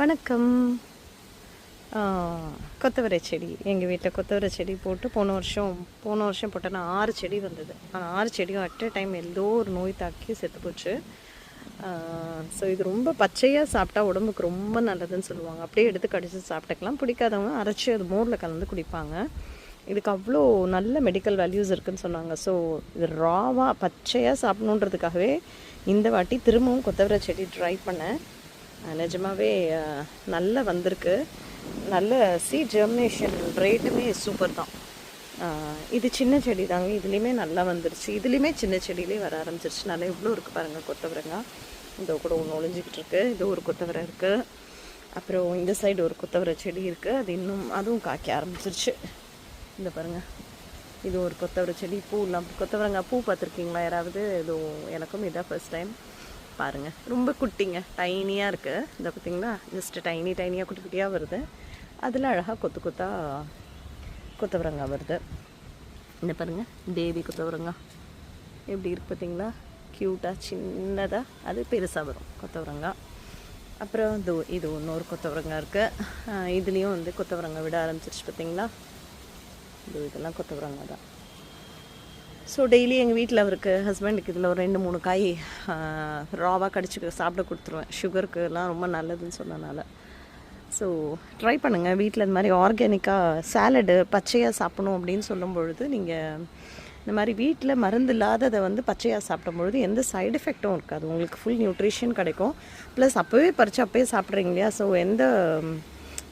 வணக்கம். கொத்தவரை செடி. எங்கள் வீட்டில் கொத்தவரை செடி போட்டு போன வருஷம் போன வருஷம் போட்டேன்னா ஆறு செடி வந்தது. ஆனால் ஆறு செடியும் அட் அ டைம் எல்லோ ஒரு நோய் தாக்கி செத்து போச்சு. ஸோ இது ரொம்ப பச்சையாக சாப்பிட்டா உடம்புக்கு ரொம்ப நல்லதுன்னு சொல்லுவாங்க. அப்படியே எடுத்து கடிச்சு சாப்பிட்டுக்கலாம். பிடிக்காதவங்க அரைச்சி அது மோரில் கலந்து குடிப்பாங்க. இதுக்கு அவ்வளோ நல்ல மெடிக்கல் வேல்யூஸ் இருக்குதுன்னு சொன்னாங்க. ஸோ இது ராவாக பச்சையாக சாப்பிடணுன்றதுக்காகவே இந்த வாட்டி திரும்பவும் கொத்தவரை செடி ட்ரை பண்ணேன். நிஜமாகவே நிஜமாவே நல்லா வந்திருக்கு. நல்ல சீட் ஜெர்மினேஷன் ரேட்டுமே சூப்பர் தான். இது சின்ன செடி தாங்க. இதுலேயுமே நல்லா வந்துருச்சு. இதுலேயுமே சின்ன செடியிலே வர ஆரம்பிச்சிருச்சு. நல்லா இவ்வளோ இருக்குது பாருங்கள் கொத்தவரங்காய் இதோ கூட ஒன்று ஒழிஞ்சிக்கிட்டு இருக்கு. இது ஒரு கொத்தவரை இருக்குது அப்புறம் இந்த சைடு ஒரு கொத்தவரை செடி இருக்குது அது இன்னும் அதுவும் காய்க்க ஆரம்பிச்சிருச்சு. இந்த பாருங்கள் இது ஒரு கொத்தவரை செடி. பூலாம் கொத்தவரங்காய் பூ பார்த்துருக்கீங்களா யாராவது? இதுவும் எனக்கும் இதான் ஃபர்ஸ்ட் டைம் பாருங்கள் ரொம்ப குட்டிங்க. டைனியாக இருக்குது இந்த பார்த்தீங்களா ஜஸ்ட்டு டைனி டைனியாக குட்டி குட்டியாக வருது. அதில் அழகாக கொத்து கொத்தா கொத்தவரங்காய் வருது. இந்த பாருங்கள் தேவி கொத்தவரங்காய். எப்படி இருக்கு பார்த்திங்களா க்யூட்டாக சின்னதாக அது பெருசாக வரும். கொத்தவரங்காய். அப்புறம் இது இது இன்னொரு கொத்தவரங்காய் இருக்குது இதுலேயும் வந்து கொத்தவரங்காய் விட ஆரம்பிச்சிருச்சு பார்த்திங்களா இது இதெல்லாம் கொத்தவரங்காய் தான். ஸோ டெய்லி எங்கள் வீட்டில் அவருக்கு ஹஸ்பண்டுக்கு இதில் ஒரு ரெண்டு மூணு காய் ராவாக கடிச்சு சாப்பிட கொடுத்துருவேன். சுகருக்குலாம் ரொம்ப நல்லதுன்னு சொன்னனால. ஸோ ட்ரை பண்ணுங்கள் வீட்டில் இந்த மாதிரி ஆர்கானிக்காக சாலடு பச்சையாக சாப்பிடணும் அப்படின்னு சொல்லும் பொழுது நீங்கள் இந்த மாதிரி வீட்டில் மருந்து இல்லாததை வந்து பச்சையாக சாப்பிடும் பொழுது எந்த சைடு எஃபெக்ட்டும் இருக்காது. உங்களுக்கு ஃபுல் நியூட்ரிஷன் கிடைக்கும். ப்ளஸ் அப்போவே பறித்து அப்போயே சாப்பிட்றீங்க இல்லையா? ஸோ எந்த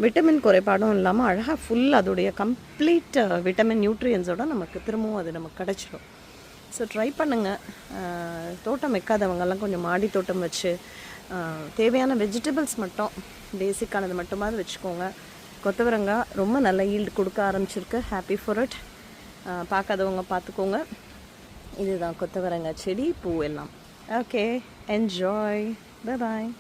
விட்டமின் குறைபாடும் இல்லாமல் அழகாக ஃபுல் அதோடைய கம்ப்ளீட் விட்டமின் நியூட்ரியன்ஸோட நமக்கு திரும்பவும் அது நமக்கு கிடச்சிடும் ஸோ ட்ரை பண்ணுங்கள் தோட்டம் வைக்காதவங்கெல்லாம் கொஞ்சம் மாடி தோட்டம் வச்சு தேவையான வெஜிடபிள்ஸ் மட்டும் பேசிக்கானது மட்டுமாவது வச்சுக்கோங்க. கொத்தவரங்காய் ரொம்ப நல்ல ஈல்டு கொடுக்க ஆரம்பிச்சிருக்கு. ஹாப்பி ஃபார் இட் பார்க்காதவங்க பார்த்துக்கோங்க. இதுதான் கொத்தவரங்காய் செடி பூ எல்லாம். ஓகே என்ஜாய் பாய்